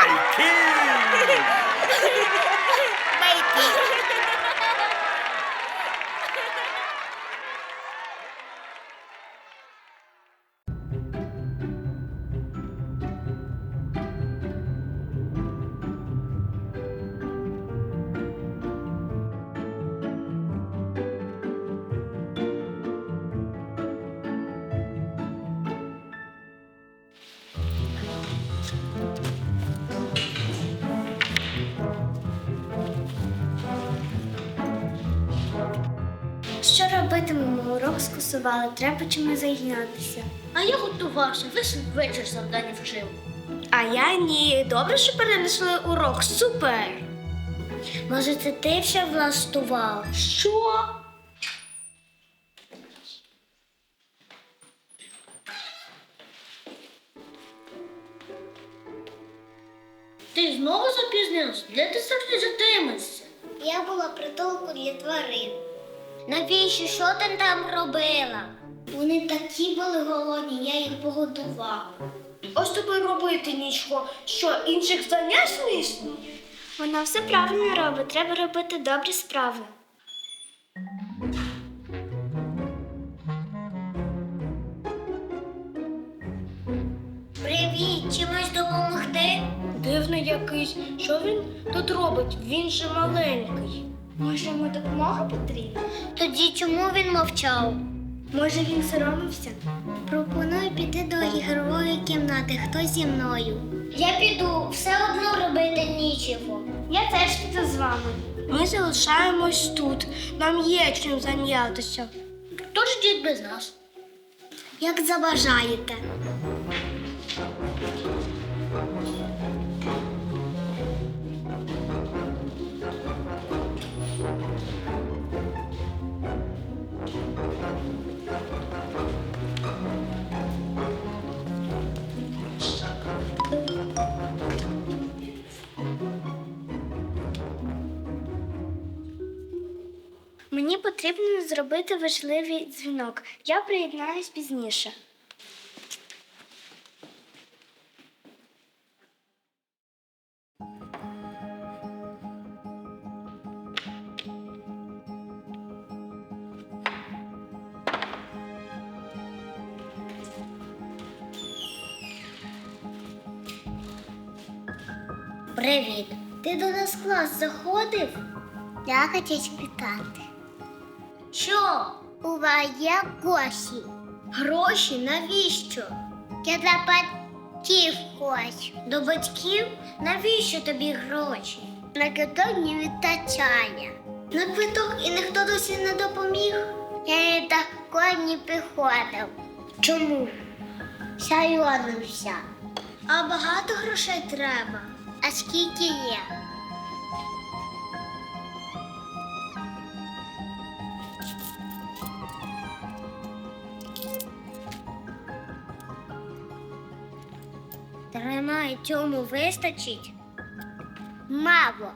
Байки! Що Скасували, треба чимось зайнятися. А я готувався, весь вечір завдання вчив. А я ні. Добре, що перенесли урок. Супер. Може, це ти все влаштував? Що? Ти знову запізнилась? Де ти завжди затримаєшся? Я була притулку для тварин. Навіщо? Що ти там робила? Вони такі були голодні, я їх погодувала. Ось тобі робити нічого. Що, інших занять не існує? Вона все правильно робить, треба робити добрі справи. Привіт, чимось допомогти? Дивний якийсь. Що він тут робить? Він же маленький. Може, йому допомога потрібна? Тоді чому він мовчав? Може, він соромився? Пропоную піти до ігрової кімнати. Хто зі мною? Я піду, все одно робити нічого. Я теж піду з вами. Ми залишаємось тут. Нам є чим зайнятися. Тож йдіть без нас. Як забажаєте. Мені потрібно зробити важливий дзвінок. Я приєднаюсь пізніше. Привіт. Ти до нас клас заходив? Я хотів спитати. Що? У вас є гроші? Гроші навіщо? Я для батьків хочу. До батьків? Навіщо тобі гроші? На квиток не вистачає. На квиток і ніхто досі не допоміг. Я не такого не приходив. Чому? Сайонився. А багато грошей треба. А скільки є? Тримай, цьому вистачить? Мамо,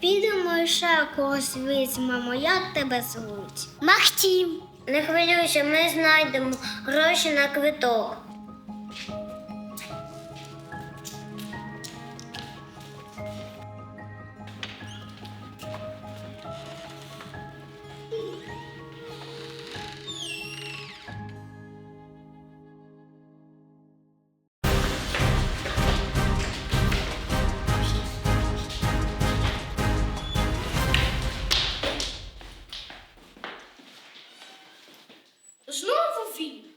Підемо ще когось візьмемо. Як тебе звуть? Махтім. Не хвилюйся, ми знайдемо гроші на квиток.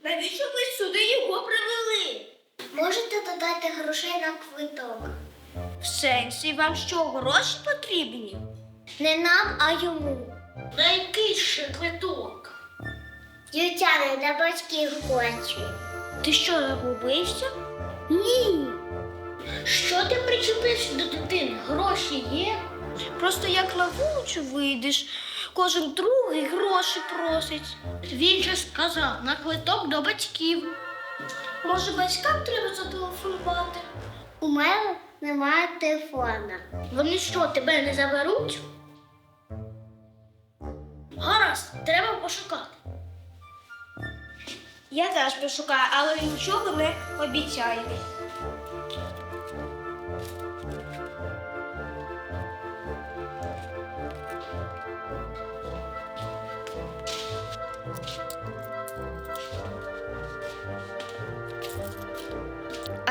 Навіщо ви сюди його привели? Можете додати грошей на квиток? В сенсі вам що, гроші потрібні? Не нам, а йому. На який ще квиток? Дівчата для батьків хочу. Ти що, загубився? Ні. Що ти причепився до дитини? Гроші є? Просто як на вулицю вийдеш, Кожен другий гроші просить. Він же сказав на квиток до батьків. Може, батькам треба зателефонувати? У мене немає телефона. Вони що, тебе не заберуть? Гаразд, треба пошукати. Я теж пошукаю, але нічого не обіцяю.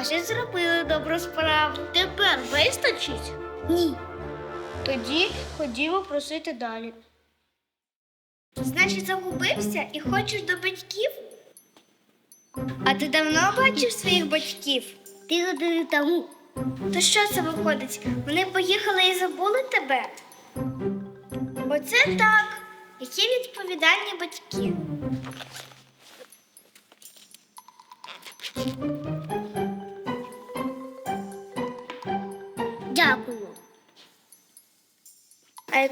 Ще зробили добру справу. Тепер вистачить? Ні. Тоді ходімо просити далі. Значить, загубився і хочеш до батьків? А ти давно бачив своїх батьків? Ти години тому. То що це виходить? Вони поїхали і забули тебе? Оце так. Які відповідальні батьки.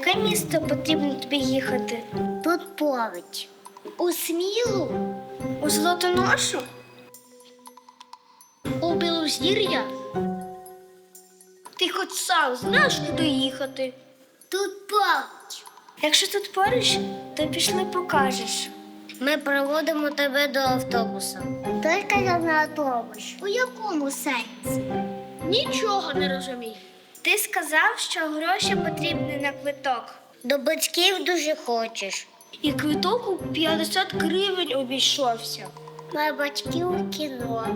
Яке місто потрібно тобі їхати? Тут поруч. У Смілу? У Золотоношу? У Білозір'я? Ти хоч сам знаєш, куди їхати? Тут поруч. Якщо тут поруч, то пішли покажеш. Ми проводимо тебе до автобуса. Тільки на автобус. У якому сенсі? Нічого не розумію. Ти сказав, що гроші потрібні на квиток. До батьків дуже хочеш. І квиток у 50 гривень обійшовся. На батьків у кіно.